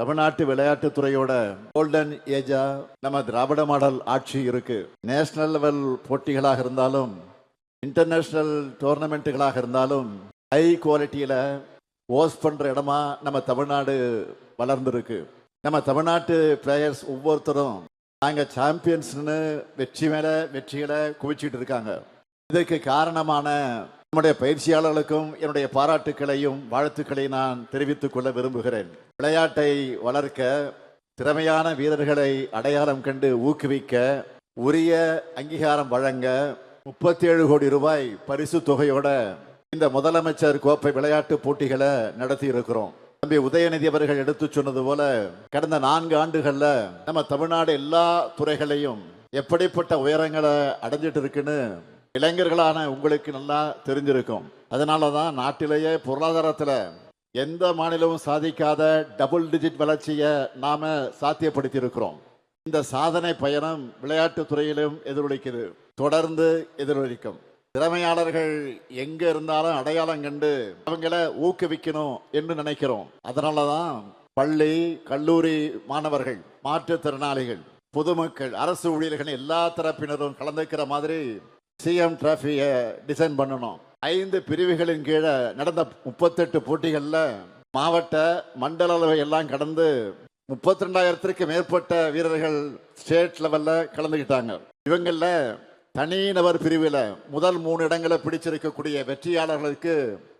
தமிழ்நாட்டு விளையாட்டுத்துறையோட கோல்டன் ஏஜா நம்ம திராவிட மாடல் ஆட்சி இருக்கு. நேஷனல் லெவல் போட்டிகளாக இருந்தாலும் இன்டர்நேஷனல் டோர்னமெண்ட்டுகளாக இருந்தாலும் ஹை குவாலிட்டியில ஓஸ் பண்ற இடமா நம்ம தமிழ்நாடு வளர்ந்துருக்கு. நம்ம தமிழ்நாட்டு பிளேயர்ஸ் ஒவ்வொருத்தரும் நாங்கள் சாம்பியன்ஸ்னு வெற்றி மேல வெற்றிகளை குவிச்சிட்டு இருக்காங்க. இதுக்கு காரணமான நம்முடைய பயிற்சியாளர்களுக்கும் என்னுடைய பாராட்டுக்களையும் வாழ்த்துக்களையும் நான் தெரிவித்துக் கொள்ள விரும்புகிறேன். விளையாட்டை வளர்க்க திறமையான வீரர்களை அடையாளம் கண்டு ஊக்குவிக்க உரிய அங்கீகாரம் வழங்க முப்பத்தி ஏழு கோடி ரூபாய் பரிசு தொகையோட இந்த முதலமைச்சர் கோப்பை விளையாட்டு போட்டிகளை நடத்தி இருக்கிறோம். தம்பி உதயநிதி அவர்கள் எடுத்து சொன்னது போல கடந்த நான்கு ஆண்டுகள்ல நம்ம தமிழ்நாடு எல்லா துறைகளையும் எப்படிப்பட்ட உயரங்களை அடைஞ்சிட்டு இருக்குன்னு இளைஞர்களான உங்களுக்கு நல்லா தெரிஞ்சிருக்கும். அதனால தான் நாட்டிலேயே பொருளாதாரத்தில் எந்த மாநிலமும் சாதிக்காத டபுள் டிஜிட் வளர்ச்சியை நாம் சாத்தியப்படுத்தியிருக்கிறோம். இந்த சாதனை பயணம் விளையாட்டுத் துறையிலும் எதிரொலிக்குது. தொடர்ந்து எதிரொலிக்கும். திறமையாளர்கள் எங்க இருந்தாலும் அடையாளம் கண்டு அவங்கள ஊக்குவிக்கணும் என்று நினைக்கிறோம். அதனால தான் பள்ளி கல்லூரி மாணவர்கள் மாற்றுத்திறனாளிகள் பொதுமக்கள் அரசு ஊழியர்கள் எல்லா தரப்பினரும் கலந்துக்கிற மாதிரி சிஎம் டிராஃபியை டிசைன் பண்ணணும். ஐந்து பிரிவுகளின் கீழே நடந்த முப்பத்தெட்டு போட்டிகளில் மாவட்ட மண்டல அளவை எல்லாம் கடந்து முப்பத்தி ரெண்டாயிரத்திற்கு மேற்பட்ட வீரர்கள் ஸ்டேட் லெவலில் கலந்துக்கிட்டாங்க இவங்களில் தனிநபர் பிரிவில் முதல் மூணு இடங்களை பிடிச்சிருக்கக்கூடிய வெற்றியாளர்களுக்கு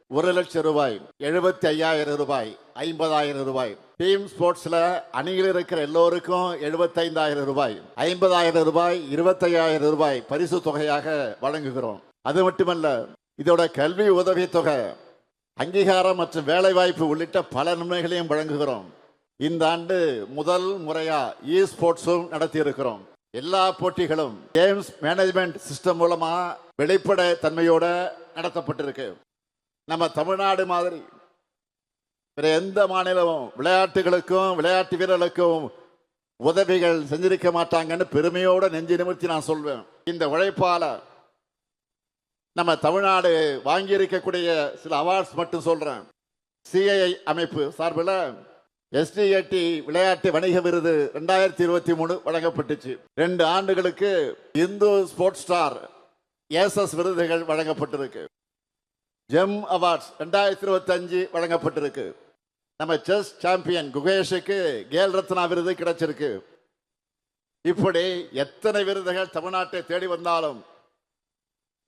ஒரு லட்சம் ரூபாய் எழுபத்தி ஐயாயிரம் ரூபாய் ஐம்பதாயிரம் ரூபாய். டீம் ஸ்போர்ட்ஸ்ல அணியில் இருக்கிற எல்லோருக்கும் எழுபத்தைந்தாயிரம் ரூபாய் ஐம்பதாயிரம் ரூபாய் இருபத்தையாயிரம் ரூபாய் பரிசு தொகையாக வழங்குகிறோம். அது மட்டுமல்ல இதோட கல்வி உதவித்தொகை அங்கீகாரம் மற்றும் வேலைவாய்ப்பு உள்ளிட்ட பல நன்மைகளையும் வழங்குகிறோம். இந்த ஆண்டு முதல் முறையா இ ஸ்போர்ட்ஸும் நடத்தி இருக்கிறோம் எல்லா போட்டிகளும் கேம்ஸ் மேனேஜ்மெண்ட் சிஸ்டம் மூலமா வெளிப்பட தன்மையோட நடத்தப்பட்டிருக்கு. நம்ம தமிழ்நாடு மாதிரி. வேற எந்த மாநிலமும் விளையாட்டுகளுக்கும் விளையாட்டு வீரர்களுக்கும் உதவிகள் செஞ்சிருக்க மாட்டாங்கன்னு பெருமையோட நெஞ்சு நிமிர்த்தி நான் சொல்வேன். இந்த உழைப்பால நம்ம தமிழ்நாடு வாங்கியிருக்கக்கூடிய சில அவார்ட்ஸ் மட்டும் சொல்றேன். சிஐஐ அமைப்பு சார்பில் எஸ்டிஏடி விளையாட்டு வணிக விருது ரெண்டாயிரத்தி இருபத்தி மூணு வழங்கப்பட்டுச்சு. ரெண்டு ஆண்டுகளுக்கு இந்து ஸ்போர்ட்ஸ் ஸ்டார் ஏசஸ் விருதுகள் வழங்கப்பட்டிருக்கு. ஜெம் அவார்ட்ஸ் ரெண்டாயிரத்தி இருபத்தஞ்சு வழங்கப்பட்டிருக்கு. நம்ம செஸ் சாம்பியன் குகேஷுக்கு கேல் ரத்னா விருது கிடைச்சிருக்கு. இப்படி எத்தனை விருதுகள் தமிழ்நாட்டை தேடி வந்தாலும்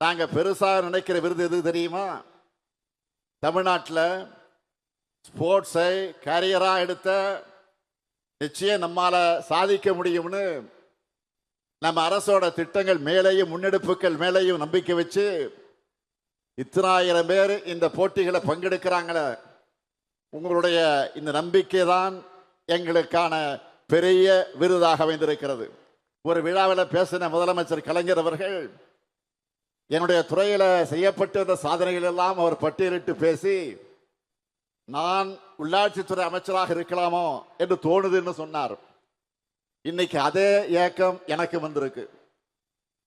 நாங்கள் பெருசாக நினைக்கிற விருது எது தெரியுமா? தமிழ்நாட்டில் ஸ்போர்ட்ஸை கேரியராக எடுத்த நிச்சயம் நம்மால் சாதிக்க முடியும்னு நம்ம அரசோட திட்டங்கள் மேலேயும் முன்னெடுப்புகள் மேலேயும் நம்பிக்கை வச்சு இத்தனாயிரம் பேர் இந்த போட்டிகளை பங்கெடுக்கிறாங்களே. உங்களுடைய இந்த நம்பிக்கை தான் எங்களுக்கான பெரிய விருதாக அமைந்திருக்கிறது. ஒரு விழாவில் பேசின முதலமைச்சர் கலைஞர் அவர்கள் என்னுடைய துறையில் செய்யப்பட்டிருந்த சாதனைகள் எல்லாம் அவர் பட்டியலிட்டு பேசி நான் உள்ளாட்சித்துறை அமைச்சராக இருக்கலாமோ? என்று தோணுதுன்னு சொன்னார். இன்னைக்கு அதே ஏக்கம் எனக்கு வந்திருக்கு.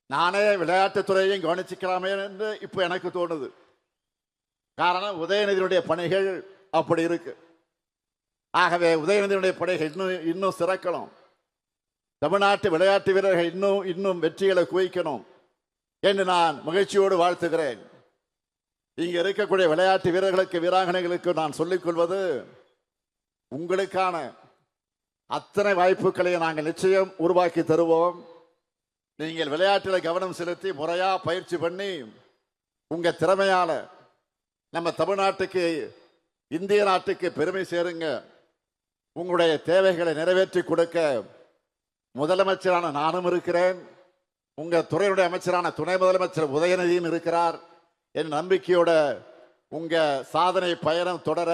நானே விளையாட்டுத்துறையையும் கவனிச்சுக்கலாமே என்று இப்போ எனக்கு தோணுது. காரணம் உதயநிதியுடைய பணிகள் அப்படி இருக்கு. ஆகவே உதயநிதியுடைய பணிகள் இன்னும் இன்னும் சிறக்கணும். தமிழ்நாட்டு விளையாட்டு வீரர்கள் இன்னும் இன்னும் வெற்றிகளை குவிக்கணும் என்று நான் மகிழ்ச்சியோடு வாழ்த்துகிறேன். இங்கே இருக்கக்கூடிய விளையாட்டு வீரர்களுக்கு வீராங்கனைகளுக்கு நான் சொல்லிக் கொள்வது உங்களுக்கான அத்தனை வாய்ப்புகளை நாங்கள் நிச்சயம் உருவாக்கி தருவோம். நீங்கள் விளையாட்டில் கவனம் செலுத்தி முறையாக பயிற்சி பண்ணி உங்கள் திறமையால் நம்ம தமிழ்நாட்டுக்கு இந்திய நாட்டுக்கு பெருமை சேருங்க. உங்களுடைய தேவைகளை நிறைவேற்றி கொடுக்க முதலமைச்சரான நானும் இருக்கிறேன். உங்கள் துறையுடைய அமைச்சரான துணை முதலமைச்சர் உதயநிதியும் இருக்கிறார். என் நம்பிக்கையோட உங்கள் சாதனை பயணம் தொடர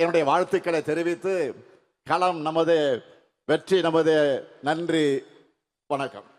என்னுடைய வாழ்த்துக்களை தெரிவித்து களம் நமது வெற்றி நமது நன்றி வணக்கம்.